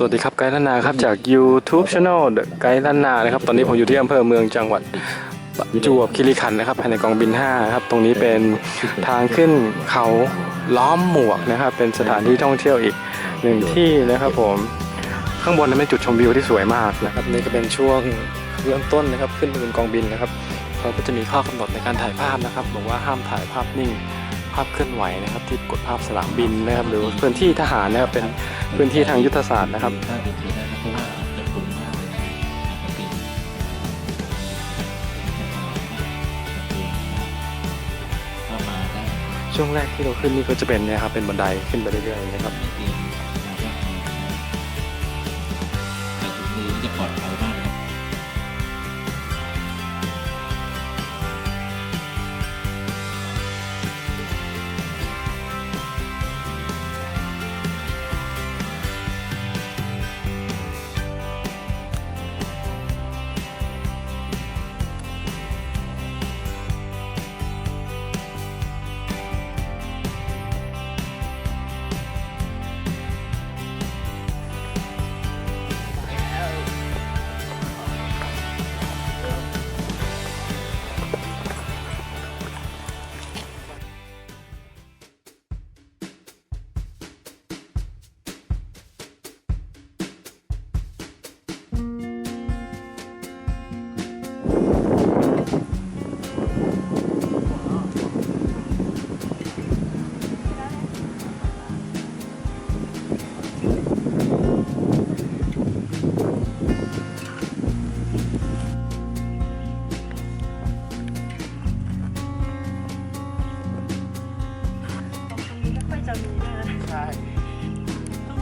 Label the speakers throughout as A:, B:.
A: สวัสดีครับไกด์ล้านนาครับจาก YouTube Channel The ไกด์ล้านนานะครับตอนนี้ผมอยู่ที่อำเภอเมืองจังหวัดประจวบคีรีขันธ์นะครับภายในกองบิน5ครับตรงนี้เป็นทางขึ้นเขาล้อมหมวกนะครับเป็นสถานที่ท่องเที่ยวอีกหนึ่งที่นะครับผมข้างบนนั้นเป็นจุดชมวิวที่สวยมากนะครับนี่ก็เป็นช่วงเริ่มต้นนะครับขึ้นไปบนกองบินนะครับเขาก็จะมีข้อกำหนดในการถ่ายภาพนะครับบอกว่าห้ามถ่ายภาพนิ่งภาพเคลื่อนไหวนะครับที่กดภาพสนามบินนะครับหรือพื้นที่ทหารนะครับเป็น พื้นที่ทางยุทธศาสตร์นะครับ
B: ถ้าเป็นไปได้นะเพราะว่าจะปรุงมากเลยปกติเข้ามาได้
A: ช่วงแรกที่เราขึ้นนี่ก็จะเป็นเนะครับเป็นบันไดขึ้นไปเรื่อยๆนะครับ
B: ในทีมมาก็ใส่ถุงมือจะปลอดภัย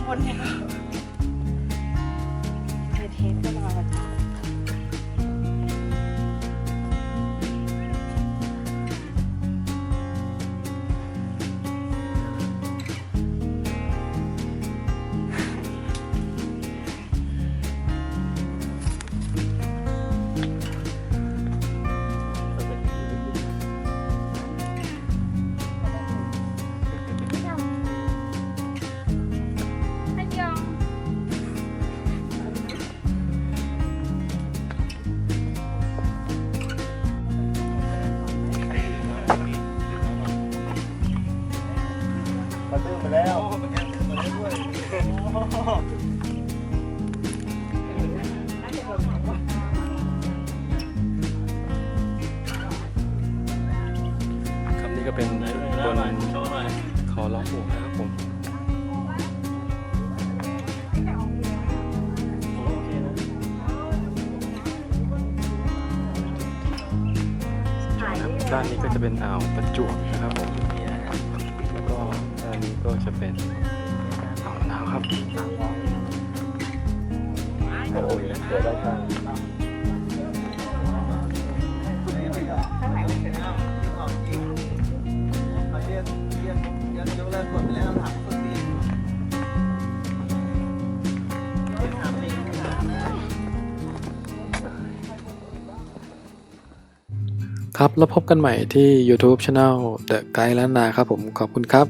B: ค
C: นเนี่ย
A: ครับนี่ก็เป็นบนเขาล้อมหมวกนะครับผมด้านนี้ก็จะเป็นอ่าวประจวบนะครับผมแล้วก็ด้านนี้ ก็จะเป็นอ่าวมะนาวครับโอ้ยเดี๋ยวได้ครับครับ แล้วพบกันใหม่ที่ YouTube Channel The Guide ล้านนาครับผมขอบคุณครับ